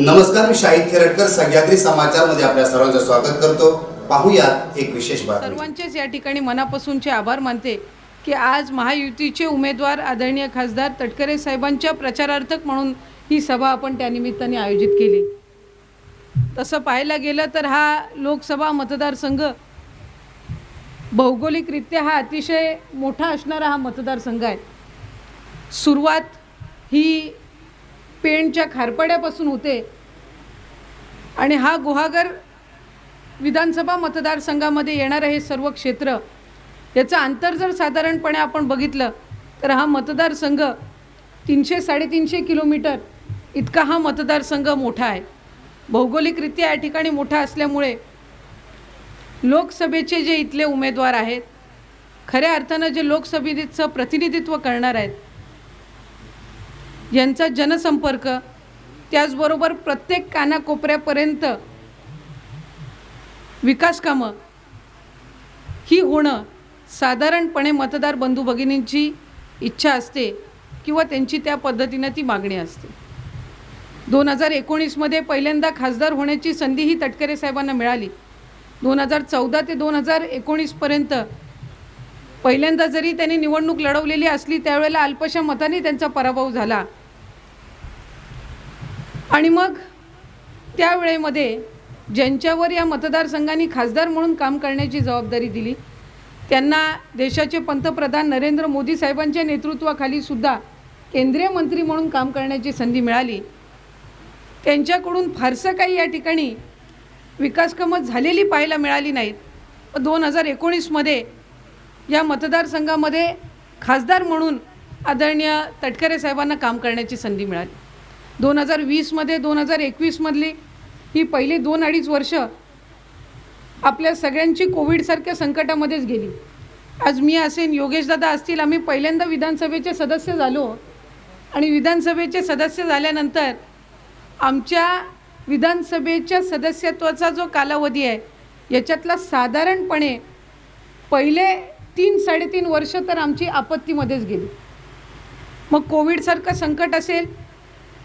नमस्कार मी शाहिद खेरटकर सह्याद्री समाचारमध्ये आपल्या सर्वांचं स्वागत करतो. पाहूयात एक विशेष बातमी. सर्वांचेच या ठिकाणी मनापासूनचे आभार मानते की आज महायुतीचे उमेदवार आदरणीय खासदार तटकरे साहेबांच्या प्रचारार्थक म्हणून ही सभा आपण त्यानिमित्ताने आयोजित केली. तसं पाहायला गेलं तर हा लोकसभा मतदारसंघ भौगोलिकरित्या हा अतिशय मोठा असणारा हा मतदारसंघ आहे. सुरुवात ही पेणच्या खारपाड्यापासून होते. आणि हा गुहागर विधानसभा मतदारसंघामध्ये येणारं हे सर्व क्षेत्र. याचं अंतर जर साधारणपणे आपण बघितलं तर हा मतदारसंघ तीनशे साडेतीनशे किलोमीटर इतका हा मतदारसंघ मोठा आहे. भौगोलिकरित्या या ठिकाणी मोठा असल्यामुळे लोकसभेचे जे इथले उमेदवार आहेत खऱ्या अर्थानं जे लोकसभेचं प्रतिनिधित्व करणार आहेत यांचा जनसंपर्क त्याचबरोबर प्रत्येक कानाकोपऱ्यापर्यंत विकास कामं ही होणं साधारणपणे मतदार बंधू भगिनींची इच्छा असते किंवा त्यांची त्या पद्धतीनं ती मागणी असते. दोन हजार एकोणीसमध्ये पहिल्यांदा खासदार होण्याची संधी ही तटकरे साहेबांना मिळाली. दोन हजार चौदा ते दोन हजार एकोणीसपर्यंत पहिल्यांदा जरी त्यांनी निवडणूक लढवलेली असली त्यावेळेला अल्पशा मताने त्यांचा पराभव झाला. आणि मग त्यावेळेमध्ये ज्यांच्यावर या मतदारसंघाने खासदार म्हणून काम करण्याची जबाबदारी दिली त्यांना देशाचे पंतप्रधान नरेंद्र मोदी साहेबांच्या नेतृत्वाखाली सुद्धा केंद्रीय मंत्री म्हणून काम करण्याची संधी मिळाली. त्यांच्याकडून फारसं काही या ठिकाणी विकासकामं झालेली पाहायला मिळाली नाहीत. दोन हजार एकोणीसमध्ये या मतदारसंघामध्ये खासदार म्हणून आदरणीय तटकरे साहेबांना काम करण्याची संधी मिळाली. दोन हजार वीसमध्ये दोन हजार एकवीसमधली ही पहिली दोन अडीच वर्ष आपल्या सगळ्यांची कोविडसारख्या संकटामध्येच गेली. आज मी असेन योगेशदादा असतील आम्ही पहिल्यांदा विधानसभेचे सदस्य झालो आणि विधानसभेचे सदस्य झाल्यानंतर आमच्या विधानसभेच्या सदस्यत्वाचा जो कालावधी आहे याच्यातला साधारणपणे पहिले तीन साडेतीन वर्ष तर आमची आपत्तीमध्येच गेली. मग कोविडसारखं संकट असेल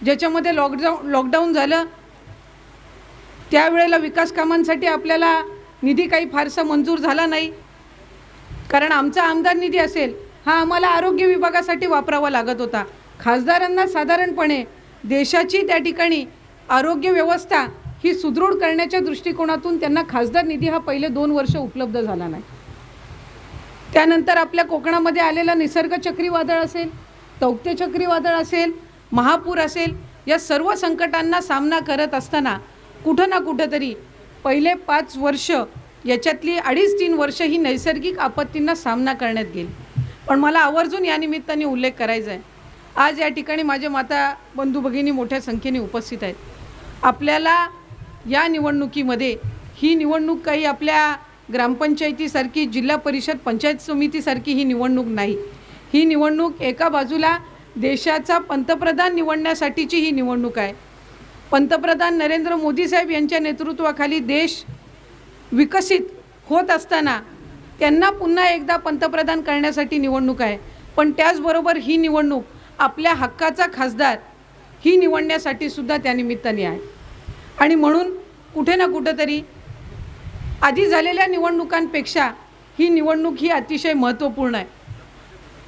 ज्याच्यामध्ये लॉकडाऊन लॉकडाऊन झालं त्यावेळेला विकास कामांसाठी आपल्याला निधी काही फारसा मंजूर झाला नाही. कारण आमचा आमदार निधी असेल हा आम्हाला आरोग्य विभागासाठी वापरावा लागत होता. खासदारांना साधारणपणे देशाची त्या ठिकाणी आरोग्य व्यवस्था ही सुदृढ करण्याच्या दृष्टिकोनातून त्यांना खासदार निधी हा पहिले दोन वर्ष उपलब्ध झाला नाही. त्यानंतर आपल्या कोकणामध्ये आलेला निसर्ग चक्रीवादळ असेल तौक्ते चक्रीवादळ असेल महापूर असेल या सर्व संकटांना सामना करत असताना कुठं ना कुठंतरी पहिले पाच वर्ष याच्यातली अडीच तीन वर्ष ही नैसर्गिक आपत्तींना सामना करण्यात गेली. पण मला आवर्जून या निमित्ताने उल्लेख करायचा आहे आज या ठिकाणी माझ्या माता बंधू भगिनी मोठ्या संख्येने उपस्थित आहेत. आपल्याला या निवडणुकीमध्ये ही निवडणूक काही आपल्या ग्रामपंचायतीसारखी जिल्हा परिषद पंचायत समितीसारखी ही निवडणूक नाही. ही निवडणूक एका बाजूला देशाचा पंतप्रधान निवडण्यासाठीची ही निवडणूक आहे. पंतप्रधान नरेंद्र मोदी साहेब यांच्या नेतृत्वाखाली देश विकसित होत असताना त्यांना पुन्हा एकदा पंतप्रधान करण्यासाठी निवडणूक आहे. पण त्याचबरोबर ही निवडणूक आपल्या हक्काचा खासदार ही निवडण्यासाठी सुद्धा त्यानिमित्ताने आहे. आणि म्हणून कुठे ना कुठंतरी आधी झालेल्या निवडणुकांपेक्षा ही निवडणूक ही अतिशय महत्त्वपूर्ण आहे.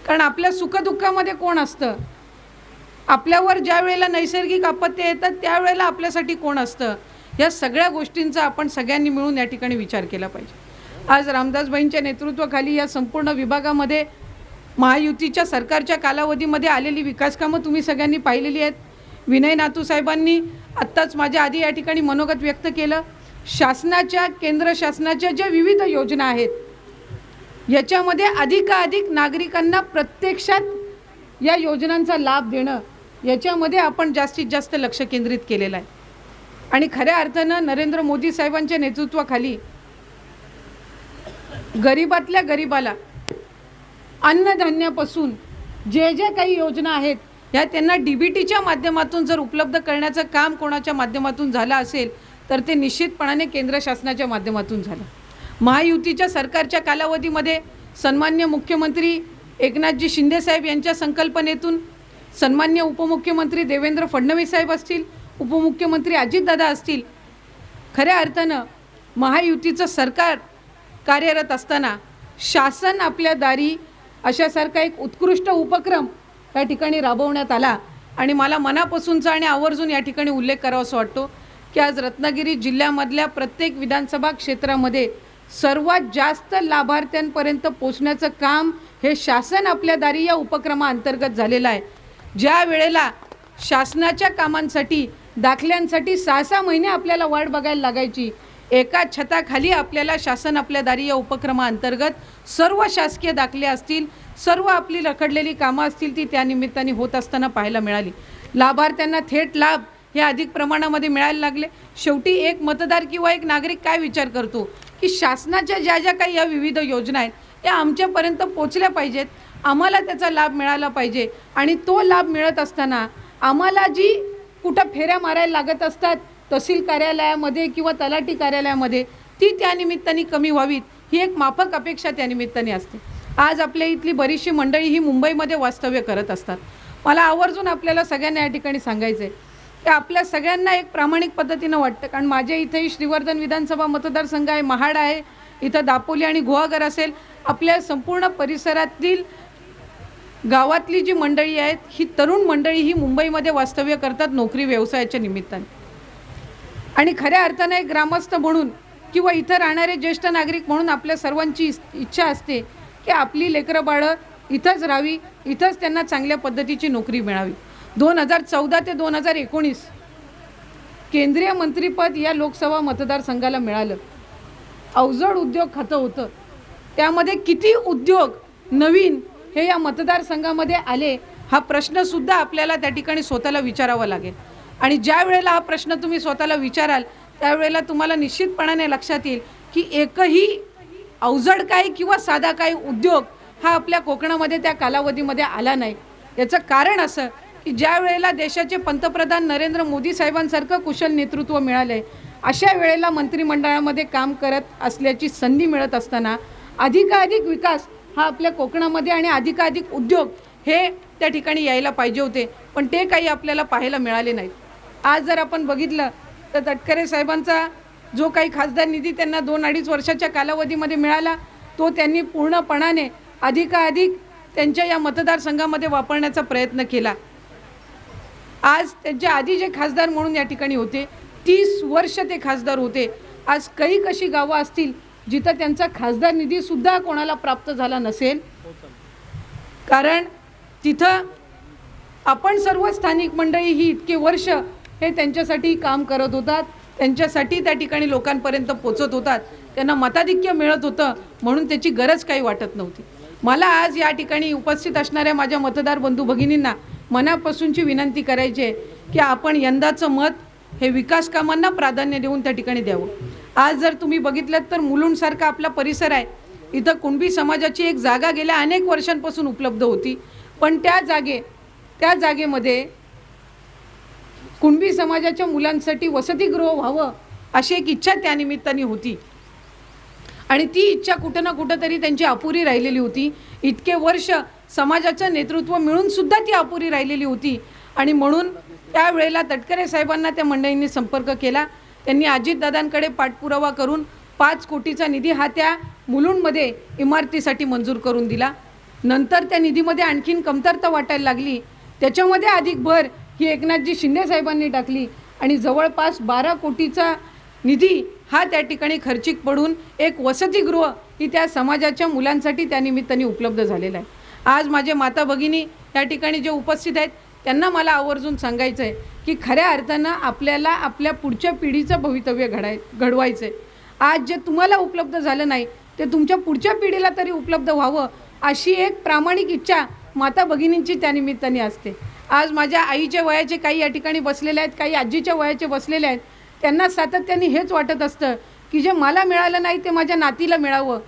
कारण आपल्या सुखदुःखामध्ये कोण असतं? आपल्यावर ज्या वेळेला नैसर्गिक आपत्त्या येतात त्यावेळेला आपल्यासाठी कोण असतं? या सगळ्या गोष्टींचा आपण सगळ्यांनी मिळून या ठिकाणी विचार केला पाहिजे. आज रामदासबाईंच्या नेतृत्वाखाली या संपूर्ण विभागामध्ये महायुतीच्या सरकारच्या कालावधीमध्ये आलेली विकासकामं तुम्ही सगळ्यांनी पाहिलेली आहेत. विनय नातू साहेबांनी आत्ताच माझ्या आधी या ठिकाणी मनोगत व्यक्त केलं. शासनाच्या केंद्र शासनाच्या ज्या विविध योजना आहेत याच्यामध्ये अधिकाधिक नागरिकांना प्रत्यक्षात या योजनांचा लाभ देणं याच्यामध्ये आपण जास्तीत जास्त लक्ष केंद्रित केलेलं आहे. आणि खऱ्या अर्थानं नरेंद्र मोदी साहेबांच्या नेतृत्वाखाली गरीबातल्या गरीबाला अन्नधान्यापासून जे जे काही योजना आहेत ह्या त्यांना डी बी टीच्या माध्यमातून जर उपलब्ध करण्याचं काम कोणाच्या माध्यमातून झालं असेल तर ते निश्चितपणाने केंद्र शासनाच्या माध्यमातून झालं. महायुतीच्या सरकारच्या कालावधीमध्ये सन्मान्य मुख्यमंत्री एकनाथजी शिंदेसाहेब यांच्या संकल्पनेतून सन्मान्य उपमुख्यमंत्री देवेंद्र फडणवीस साहेब असतील उपमुख्यमंत्री अजितदादा असतील खऱ्या अर्थानं महायुतीचं सरकार कार्यरत असताना शासन आपल्या दारी अशासारखा एक उत्कृष्ट उपक्रम या ठिकाणी राबवण्यात आला. आणि मला मनापासूनचा आणि आवर्जून या ठिकाणी उल्लेख करावा असं वाटतो की आज रत्नागिरी जिल्ह्यामधल्या प्रत्येक विधानसभा क्षेत्रामध्ये सर्वात जास्त लाभार्थ्यांपर्यंत पोचण्याचं काम हे शासन आपल्या दारी या उपक्रमाअंतर्गत झालेलं आहे. ज्या वेळेला शासनाच्या कामांसाठी दाखल्यांसाठी सहा सहा महिने आपल्याला वाट बघायला लागायची एका छताखाली आपल्याला शासन आपल्या दारी या उपक्रमाअंतर्गत सर्व शासकीय दाखले असतील सर्व आपली रखडलेली कामं असतील ती त्या निमित्ताने होत असताना पाहायला मिळाली. लाभार्थ्यांना थेट लाभ हे अधिक प्रमाणामध्ये मिळायला लागले. शेवटी एक मतदार किंवा एक नागरिक काय विचार करतो? की शासनाच्या ज्या ज्या काही या विविध योजना आहेत त्या आमच्यापर्यंत पोचल्या पाहिजेत. आम्हाला त्याचा लाभ मिळाला पाहिजे. आणि तो लाभ मिळत असताना आम्हाला जी कुठं फेऱ्या मारायला लागत असतात तहसील कार्यालयामध्ये किंवा तलाठी कार्यालयामध्ये ती त्या निमित्ताने कमी व्हावीत ही एक माफक अपेक्षा त्यानिमित्ताने असते. आज आपल्या इथली बरीचशी मंडळी ही मुंबईमध्ये वास्तव्य करत असतात. मला आवर्जून आपल्याला सगळ्यांना या ठिकाणी सांगायचं आहे की आपल्या सगळ्यांना एक प्रामाणिक पद्धतीनं वाटतं. कारण माझ्या इथेही श्रीवर्धन विधानसभा मतदारसंघ आहे महाड आहे इथं दापोली आणि गुहागर असेल. आपल्या संपूर्ण परिसरातील गावातली जी मंडळी आहेत ही तरुण मंडळी ही मुंबईमध्ये वास्तव्य करतात नोकरी व्यवसायाच्या निमित्ताने. आणि खऱ्या अर्थाने एक ग्रामस्थ म्हणून किंवा इथं राहणारे ज्येष्ठ नागरिक म्हणून आपल्या सर्वांची इच्छा असते की आपली लेकरं बाळं इथंच राहावी इथंच त्यांना चांगल्या पद्धतीची नोकरी मिळावी. दोन हजार चौदा ते दोन हजार एकोणीस केंद्रीय मंत्रिपद या लोकसभा मतदारसंघाला मिळालं. अवजड उद्योग खातं होतं. त्यामध्ये किती उद्योग नवीन हे या मतदारसंघामध्ये आले हा प्रश्नसुद्धा आपल्याला त्या ठिकाणी स्वतःला विचारावा लागेल. आणि ज्या वेळेला हा प्रश्न तुम्ही स्वतःला विचाराल त्यावेळेला तुम्हाला निश्चितपणाने लक्षात येईल की एकही अवजड काही किंवा साधा काही उद्योग हा आपल्या कोकणामध्ये त्या कालावधीमध्ये आला नाही. याचं कारण असं ज्या वेळेला देशाचे पंतप्रधान नरेंद्र मोदी साहेबांसारखं कुशल नेतृत्व मिळालंय अशा वेळेला मंत्रिमंडळामध्ये काम करत असल्याची संधी मिळत असताना अधिकाधिक विकास हा आपल्या कोकणामध्ये आणि अधिकाधिक उद्योग हे त्या ठिकाणी यायला पाहिजे होते पण ते काही आपल्याला पाहायला मिळाले नाहीत. आज जर आपण बघितलं तर तटकरे साहेबांचा जो काही खासदार निधी त्यांना दोन अडीच वर्षाच्या कालावधीमध्ये मिळाला तो त्यांनी पूर्णपणाने अधिकाधिक त्यांच्या या मतदारसंघामध्ये वापरण्याचा प्रयत्न केला. आज त्यांच्या आधी जे खासदार म्हणून या ठिकाणी होते तीस वर्ष ते खासदार होते. आज काही कशी गावं असतील जिथं त्यांचा खासदार निधीसुद्धा कोणाला प्राप्त झाला नसेल कारण तिथं आपण सर्व स्थानिक मंडळी ही इतके वर्ष हे त्यांच्यासाठी काम करत होतात त्यांच्यासाठी त्या ठिकाणी लोकांपर्यंत पोचत होतात त्यांना मताधिक्य मिळत होतं म्हणून त्याची गरज काही वाटत नव्हती. मला आज या ठिकाणी उपस्थित असणाऱ्या माझ्या मतदार बंधू भगिनींना मनापासूनची विनंती करायची आहे की आपण यंदाचं मत हे विकास कामांना प्राधान्य देऊन त्या ठिकाणी द्यावं. आज जर तुम्ही बघितलं तर मुलुंडसारखा आपला परिसर आहे. इथं कुणबी समाजाची एक जागा गेल्या अनेक वर्षांपासून उपलब्ध होती. पण त्या जागे त्या जागेमध्ये कुणबी समाजाच्या मुलांसाठी वसतिगृह व्हावं अशी एक इच्छा त्या निमित्ताने होती. आणि ती इच्छा कुठं ना कुठं तरी त्यांची अपुरी राहिलेली होती. इतके वर्ष समाजाचं नेतृत्व मिळून सुद्धा ती अपुरी राहिलेली होती. आणि म्हणून त्यावेळेला तटकरे साहेबांना त्या मंडळींनी संपर्क केला. त्यांनी अजितदादांकडे पाठपुरावा करून पाच कोटीचा निधी हा त्या मुलुंडमध्ये इमारतीसाठी मंजूर करून दिला. नंतर त्या निधीमध्ये आणखीन कमतरता वाटायला लागली. त्याच्यामध्ये अधिक भर ही एकनाथजी शिंदे साहेबांनी टाकली. आणि जवळपास बारा कोटीचा निधी हा त्या ठिकाणी खर्चिक पडून एक वसतिगृह ही त्या समाजाच्या मुलांसाठी त्या निमित्ताने उपलब्ध झालेला आहे. आज माझे माता भगिनी या ठिकाणी जे उपस्थित आहेत त्यांना मला आवर्जून सांगायचं आहे की खऱ्या अर्थानं आपल्याला आपल्या पुढच्या पिढीचं भवितव्य घडाय घडवायचं आहे आज जे तुम्हाला उपलब्ध झालं नाही ते तुमच्या पुढच्या पिढीला तरी उपलब्ध व्हावं अशी एक प्रामाणिक इच्छा माता भगिनींची त्या निमित्ताने असते. आज माझ्या आईच्या वयाचे काही या ठिकाणी बसलेले आहेत काही आजीच्या वयाचे बसलेले आहेत त्यांना सातत्याने हेच वाटत असतं की जे मला मिळालं नाही ते माझ्या नातीला मिळावं.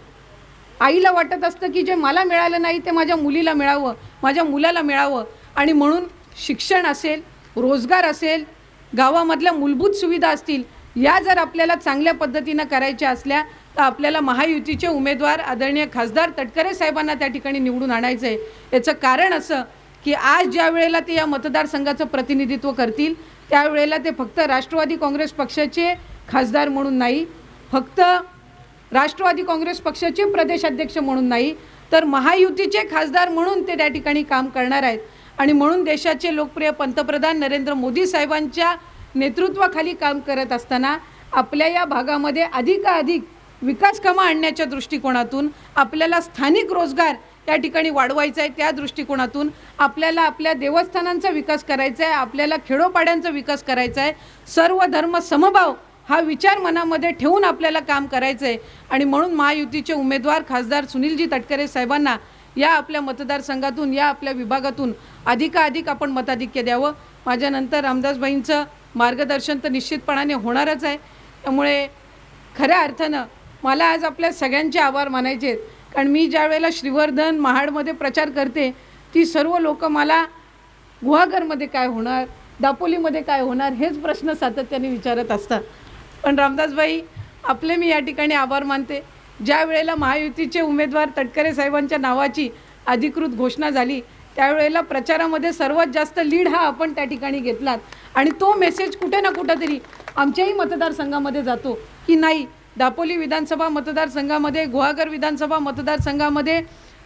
आईला वाटत असतं की जे मला मिळालं नाही ते माझ्या मुलीला मिळावं माझ्या मुलाला मिळावं. आणि म्हणून शिक्षण असेल रोजगार असेल गावामधल्या मूलभूत सुविधा असतील या जर आपल्याला चांगल्या पद्धतीनं करायच्या असल्या तर आपल्याला महायुतीचे उमेदवार आदरणीय खासदार तटकरे साहेबांना त्या ठिकाणी निवडून आणायचं आहे याचं कारण असं की आज ज्या वेळेला ते या मतदारसंघाचं प्रतिनिधित्व करतील त्यावेळेला ते फक्त राष्ट्रवादी काँग्रेस पक्षाचे खासदार म्हणून नाही फक्त राष्ट्रवादी काँग्रेस पक्षाचे प्रदेशाध्यक्ष म्हणून नाही तर महायुतीचे खासदार म्हणून ते त्या ठिकाणी काम करणार आहेत. आणि म्हणून देशाचे लोकप्रिय पंतप्रधान नरेंद्र मोदी साहेबांच्या नेतृत्वाखाली काम करत असताना आपल्या या भागामध्ये अधिकाधिक विकास कामं आणण्याच्या दृष्टिकोनातून आपल्याला स्थानिक रोजगार त्या ठिकाणी वाढवायचा आहे. त्या दृष्टिकोनातून आपल्याला आपल्या देवस्थानांचा विकास करायचा आहे आपल्याला खेडोपाड्यांचा विकास करायचा आहे. सर्व धर्म समभाव हा विचार मनामध्ये ठेवून आपल्याला काम करायचं आहे आणि म्हणून महायुतीचे उमेदवार खासदार सुनीलजी तटकरे साहेबांना या आपल्या मतदारसंघातून या आपल्या विभागातून अधिकाधिक आपण मताधिक्य द्यावं. माझ्यानंतर रामदासबाईंचं मार्गदर्शन तर निश्चितपणाने होणारच आहे. त्यामुळे खऱ्या अर्थानं मला आज आपल्या सगळ्यांचे आभार मानायचे आहेत. कारण मी ज्या वेळेला श्रीवर्धन महाडमध्ये प्रचार करते ती सर्व लोक मला गुहागरमध्ये काय होणार दापोलीमध्ये काय होणार हेच प्रश्न सातत्याने विचारत असतात. पण रामदासबाई आपले मी या ठिकाणी आभार मानते. ज्या वेळेला महायुतीचे उमेदवार तटकरे साहेबांच्या नावाची अधिकृत घोषणा झाली त्यावेळेला प्रचारामध्ये सर्वात जास्त लीड हा आपण त्या ठिकाणी घेतलात. आणि तो मेसेज कुठे ना कुठंतरी आमच्याही मतदारसंघामध्ये जातो की नाही दापोली विधानसभा मतदारसंघामध्ये गुहागर विधानसभा मतदारसंघामध्ये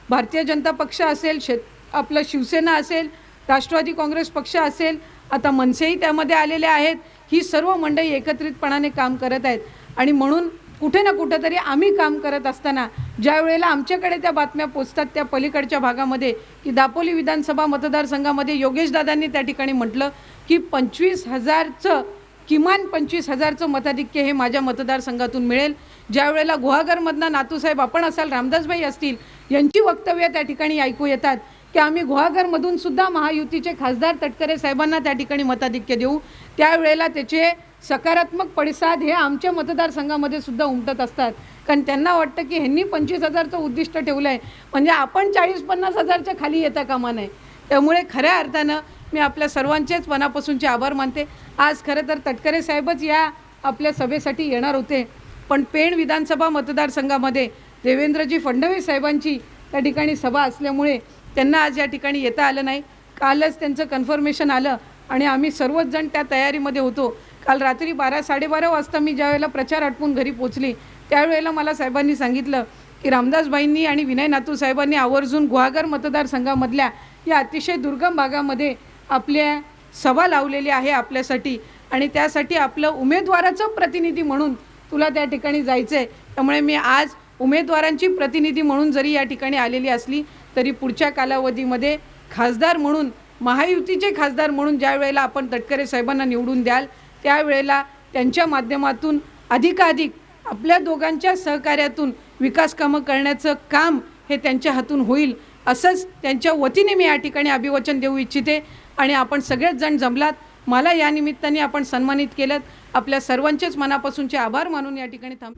भारतीय जनता पक्ष असेल शेत आपलं शिवसेना असेल राष्ट्रवादी काँग्रेस पक्ष असेल आता मनसेही त्यामध्ये आलेले आहेत ही सर्व मंडळी एकत्रितपणाने काम करत आहेत. आणि म्हणून कुठे ना कुठंतरी आम्ही काम करत असताना ज्या वेळेला आमच्याकडे त्या बातम्या पोचतात त्या पलीकडच्या भागामध्ये की दापोली विधानसभा मतदारसंघामध्ये योगेशदादांनी त्या ठिकाणी म्हटलं की पंचवीस हजारचं किमान पंचवीस हजारचं मताधिक्य हे माझ्या मतदारसंघातून मिळेल. ज्या वेळेला गुहागरमधनं नातूसाहेब आपण असाल रामदासभाई असतील यांची वक्तव्य त्या ठिकाणी ऐकू येतात. की आम्ही गुहागरमधून सुद्धा महायुतीचे खासदार तटकरे साहेबांना त्या ठिकाणी मताधिक्य देऊ. त्यावेळेला त्याचे सकारात्मक पडसाद हे आमच्या मतदारसंघामध्ये सुद्धा उमटत असतात. कारण त्यांना वाटतं की ह्यांनी पंचवीस हजारचं उद्दिष्ट ठेवलं आहे म्हणजे आपण चाळीस पन्नास हजारच्या खाली येता कामा नये. त्यामुळे खऱ्या अर्थानं मी आपल्या सर्वांचेच मनापासूनचे आभार मानते. आज खरं तर तटकरे साहेबच या आपल्या सभेसाठी येणार होते. पण पेण विधानसभा मतदारसंघामध्ये देवेंद्रजी फडणवीस साहेबांची त्या ठिकाणी सभा असल्यामुळे त्यांना आज या ठिकाणी येता आलं नाही. कालच त्यांचं कन्फर्मेशन आलं आणि आम्ही सर्वच जण त्या तयारीमध्ये होतो. काल रात्री बारा साडेबारा वाजता मी ज्यावेळेला प्रचार आटपून घरी पोचली त्यावेळेला मला साहेबांनी सांगितलं की रामदासबाईंनी आणि विनय नातू साहेबांनी आवर्जून गुहागर मतदारसंघामधल्या या अतिशय दुर्गम भागामध्ये आपल्या सभा लावलेली आहे आपल्यासाठी आणि त्यासाठी आपलं उमेदवाराचं प्रतिनिधी म्हणून तुला त्या ठिकाणी जायचं आहे त्यामुळे मी आज उमेदवारांची प्रतिनिधी म्हणून जरी या ठिकाणी आलेली असली तरी पुढच्या कालावधीमध्ये खासदार म्हणून महायुतीचे खासदार म्हणून ज्या वेळेला आपण तटकरे साहेबांना निवडून द्याल त्यावेळेला त्यांच्या माध्यमातून अधिकाधिक आपल्या दोघांच्या सहकार्यातून विकास कामं करण्याचं काम हे त्यांच्या हातून होईल असंच त्यांच्या वतीने मी या ठिकाणी अभिवचन देऊ इच्छिते. आणि आपण सगळेच जण जमलात. मला या निमित्ताने आपण सन्मानित केलं आपल्या सर्वांचेच मनापासूनचे आभार मानून या ठिकाणी थांब